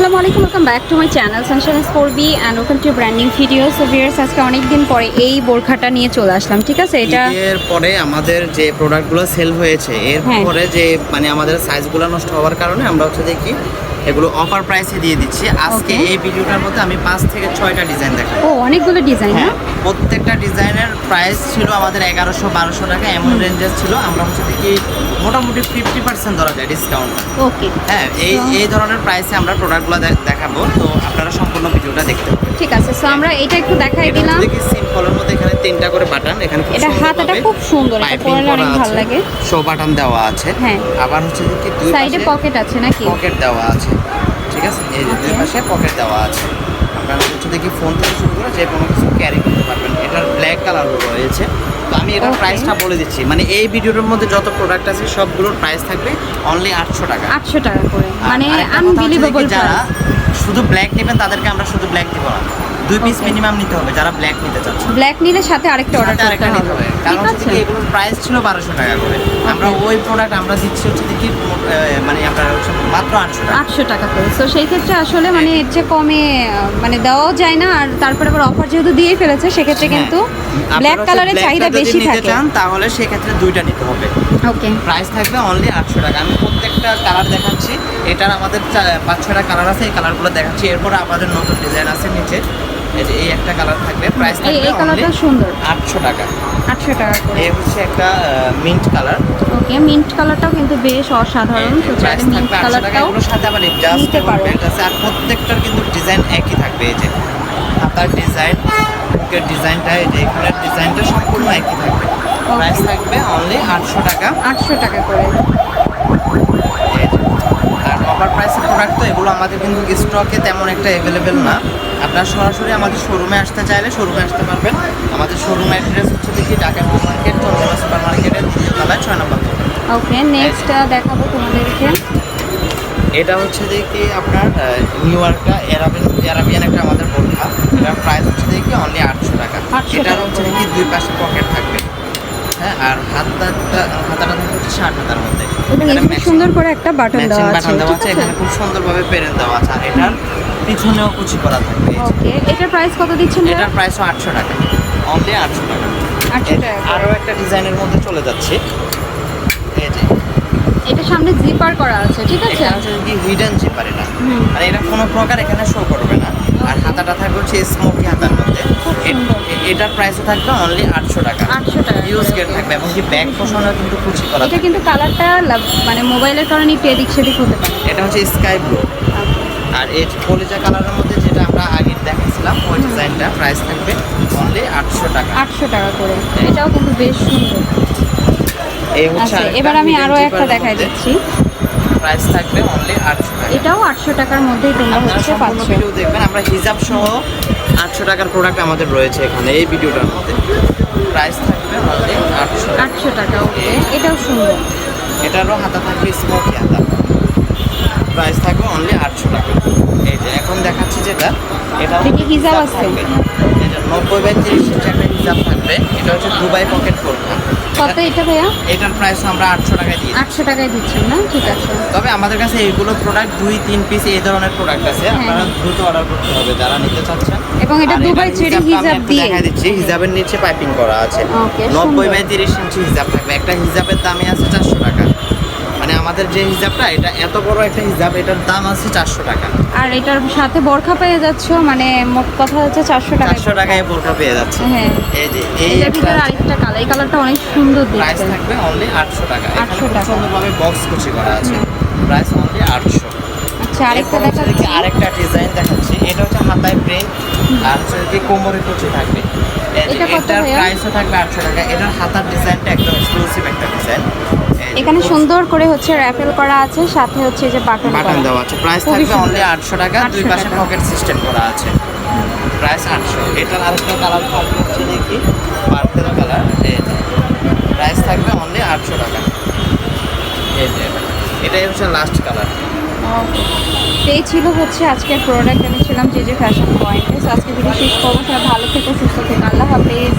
আসসালামু আলাইকুম welcome back to my channel sunshine four B and welcome to brand new video so viewers আজকে অনেক দিন পরে এই বোরখাটা নিয়ে চলে আসলাম ঠিক আছে? এটা এর পরে আমাদের যে প্রোডাক্টগুলো সেল হয়েছে এর হ্যাঁ। পরে যে মানে আমাদের সাইজগুলো নষ্ট হওয়ার কারণে আমরা হচ্ছে দেখি এগুলো অফার প্রাইসে দিয়ে দিচ্ছি। আজকে এই ভিডিওটার মধ্যে আমি পাঁচ থেকে ছয়টা ডিজাইন দেখাবো। ও অনেকগুলো ডিজাইন হ্যাঁ প্রত্যেকটা ডিজাইনের প্রাইস ছিল আমাদের এগারোশো বারোশো টাকা এমন রেঞ্জের ছিল। আমরা হচ্ছে দেখি মোটামুটি ফিফটি পার্সেন্ট ধরা যায় ডিসকাউন্ট ওকে হ্যাঁ এই এই ধরনের প্রাইসে আমরা প্রোডাক্টগুলো দেখাবো। তো আপনারা সম্পূর্ণ ভিডিওটা দেখতে পাবেন ঠিক আছে সো আমরা এটা একটু দেখাই এটা দিলাম। দেখি সিম্পলের মধ্যে এখানে তিনটা করে বাটন এখানে এটা হাতাটা খুব সুন্দর এটা পরলে অনেক ভালো লাগে। শো বাটন দেওয়া আছে। হ্যাঁ। আবার হচ্ছে যে কি দুই সাইডে পকেট আছে নাকি? পকেট দেওয়া আছে। ঠিক আছে? এই যে দুই পাশে পকেট দেওয়া আছে। আপনারা হচ্ছে দেখি ফোন থেকে শুরু করে যে কোনো কিছু ক্যারি করতে পারবেন। এটার ব্ল্যাক কালার রয়েছে। তো আমি এটার প্রাইসটা বলে দিচ্ছি। মানে এই ভিডিওর মধ্যে যত প্রোডাক্ট আছে সবগুলোর প্রাইস থাকবে অনলি আটশো টাকা। আটশো টাকা করে। মানে আনবিলিভেবল যারা শুধু ব্ল্যাক নেবেন তাদেরকে আমরা শুধু ব্ল্যাক দিব না। দুই পিস মিনিমাম নিতে হবে যারা ব্ল্যাক নিতে চাচ্ছে। ব্ল্যাক নিলে সাথে আরেকটা অর্ডার করতে হবে। কারণ হচ্ছে এগুলোর প্রাইস ছিল বারোশো টাকা করে। আমরা ওই প্রোডাক্ট আমরা দিচ্ছি হচ্ছে দেখি মাত্র আটশো টাকা। করে। তো সেই ক্ষেত্রে আসলে মানে এর চেয়ে কমে মানে দেওয়াও যায় না আর তারপরে আবার অফার যেহেতু দিয়ে ফেলেছে সেক্ষেত্রে হ্যাঁ। কিন্তু ব্ল্যাক কালারের চাহিদা বেশি থাকে। চান তাহলে সেক্ষেত্রে দুইটা নিতে হবে। ওকে প্রাইস থাকবে অনলি আটশো টাকা। আমি প্রত্যেকটা কালার দেখাচ্ছি। এটার আমাদের পাঁচ ছয়টা কালার আছে এই কালারগুলো দেখাচ্ছি। এরপরে আমাদের নতুন ডিজাইন আছে নিচে। এই যে এই একটা কালার থাকবে। প্রাইস থাকবে এই কালারটা সুন্দর। আটশো টাকা। আটশো টাকা করে। এই হচ্ছে একটা মিন্ট কালার ওকে মিন্ট কালারটাও কিন্তু বেশ অসাধারণ। তো চাইলে মিন্ট কালারটাও সাথে আবার জাস্ট নিতে পারো। আছে। আর প্রত্যেকটার কিন্তু ডিজাইন একই থাকবে। এই যে হাতার ডিজাইন বুকের ডিজাইনটা এই যে এখানের ডিজাইনটা সম্পূর্ণ একই থাকবে। প্রাইস থাকবে অনলি আটশো টাকা। আটশো টাকা করে। আর অফার প্রাইসের প্রোডাক্ট তো এগুলো আমাদের কিন্তু স্টকে তেমন একটা অ্যাভেলেবেল না। আপনারা সরাসরি আমাদের শোরুমে আসতে চাইলে শোরুমে আসতে পারবেন। আমাদের শোরুম অ্যাড্রেস হচ্ছে দেখি Dhaka new market Chandrima super মার্কেটের তলায় ছয় নম্বর। ওকে নেক্সট দেখাবো তোমাদেরকে। এটা হচ্ছে দেখি আপনার নিউ ইয়র্কটা অ্যারাবিয়ান অ্যারাবিয়ান একটা আমাদের বোরখা। এটার প্রাইস হচ্ছে দেখি অনলি আটশো টাকা। 800 এটা হচ্ছে দেখি দুই পাশে পকেট থাকবে। হ্যাঁ আর হাতটা হাতাটা হচ্ছে ষাট হাতার মধ্যে। সুন্দর করে একটা বাটন দেওয়া আছে বাটন দেওয়া আছে এখানে খুব সুন্দরভাবে পেরেন দেওয়া আছে। আর এটার পিছনেও কুচি করা থাকবে ওকে এটার প্রাইস কত দিচ্ছেন? এটার প্রাইসও আটশো টাকা। অনলি আটশো টাকা। 800 টাকা। করে। আরও একটা ডিজাইনের মধ্যে চলে যাচ্ছে। এই যে। এটা সামনে জিপার করা আছে ঠিক আছে? এখানে হচ্ছে কি হিডেন জিপার এটা। মানে এটা কোনো প্রকার এখানে শো করবে না। আর হাতাটা থাকবে হচ্ছে স্মোকি হাতার মধ্যে। এটার প্রাইসও থাকবে অনলি আটশো টাকা। 800 টাকা ইউজ। গেট থাকবে এবং কি ব্যাক পোষণও কিন্তু কুচি করা এটা কিন্তু কালারটা মানে মোবাইলের কারণে একটু এদিক সেদিক হতে পারে। এটা হচ্ছে স্কাই ব্লু আর এই কলিজা কালারের মধ্যে যেটা আমরা আগে দেখাচ্ছিলাম ওই ডিজাইনটা প্রাইস থাকবে অনলি আটশো টাকা। আটশো টাকা করে। এটাও কিন্তু বেশ সুন্দর। এই হচ্ছে আচ্ছা এবার আমি আরও একটা দেখাই দিচ্ছি। প্রাইস থাকবে অনলি আটশো টাকা। এটাও আটশো টাকার মধ্যেই তোমরা হচ্ছে পাচ্ছ। ভিডিও দেখবেন। আমরা হিজাব সহ আটশো টাকার প্রোডাক্ট আমাদের রয়েছে এখানে এই ভিডিওটার মধ্যে। প্রাইস থাকবে অনলি আটশো আটশো টাকা ওকে। এটাও সুন্দর। এটারও হাতা থাকবে স্মোকি হাতা। প্রাইস থাকবে অনলি আটশো টাকা এই যে এখন দেখাচ্ছি যেটা এটা হিজাব আছে? বাই ইঞ্চি একটা হিজাব থাকবে। এটা হচ্ছে দুবাই পকেট পড়বে কত এটা ভাইয়া? এটার প্রাইস আমরা আটশো টাকায় দিই আটশো টাকায় দিচ্ছেন না? ঠিক আছে। তবে আমাদের কাছে এইগুলো প্রোডাক্ট দুই তিন পিস এই ধরনের প্রোডাক্ট আছে। হ্যাঁ। আপনারা দ্রুত অর্ডার করতে হবে যারা নিতে চাচ্ছেন। এবং এটা দুবাই এটার চেরি হিজাব দিয়ে। দেখাই দিচ্ছি হিজাবের নিচে পাইপিং করা আছে। Okay, নব্বই সুন্দর। বাই তিরিশ ইঞ্চি হিজাব থাকবে। একটা হিজাবের দামই আছে চারশো টাকা। আমাদের যে হিজাবটা এটা এত বড় একটা হিজাব এটার দাম আছে চারশো টাকা। আর এটার সাথে বরখা পেয়ে যাচ্ছ মানে মোট কথা হচ্ছে চারশো টাকা চারশো টাকায় বোরকা পেয়ে যাচ্ছে। হ্যাঁ। এই যে এই ভিতরে আরেকটা কালার এই কালারটা অনেক সুন্দর প্রাইস থাকবে অনলি আটশো টাকা। এখানে 800 খুব টাকা। সুন্দরভাবে বক্স কুচি করা আছে। প্রাইস অনলি আটশো। আচ্ছা আরেকটা দেখাচ্ছি দেখি আরেকটা ডিজাইন দেখাচ্ছি। এটা হচ্ছে হাতায় প্রিন্ট আর হচ্ছে কোমরে কুচি থাকবে। এটার প্রাইসও থাকবে আটশো টাকা। এটার হাতার ডিজাইনটা একদম এক্সক্লুসিভ একটা ডিজাইন এখানে সুন্দর করে হচ্ছে র্যাপেল করা আছে সাথে হচ্ছে এই যে বাটন বাটন দেওয়া আছে। প্রাইস থাকবে অনলি আটশো টাকা দুই 800 পাশে পকেট সিস্টেম করা আছে। প্রাইস আটশো। এটার আরেকটা কালার থাকবে হচ্ছে দেখি। পার্পেল কালার প্রাইস থাকবে অনলি আটশো টাকা। এই যে এটা। এটাই হচ্ছে লাস্ট কালার এই ছিল হচ্ছে আজকের প্রোডাক্ট আমি ছিলাম যে যে ফ্যাশন পয়েন্টে আজকে ভিডিও শেষ করব। সবাই ভালো থেকো সুস্থ থেকো। আল্লাহ হাফেজ।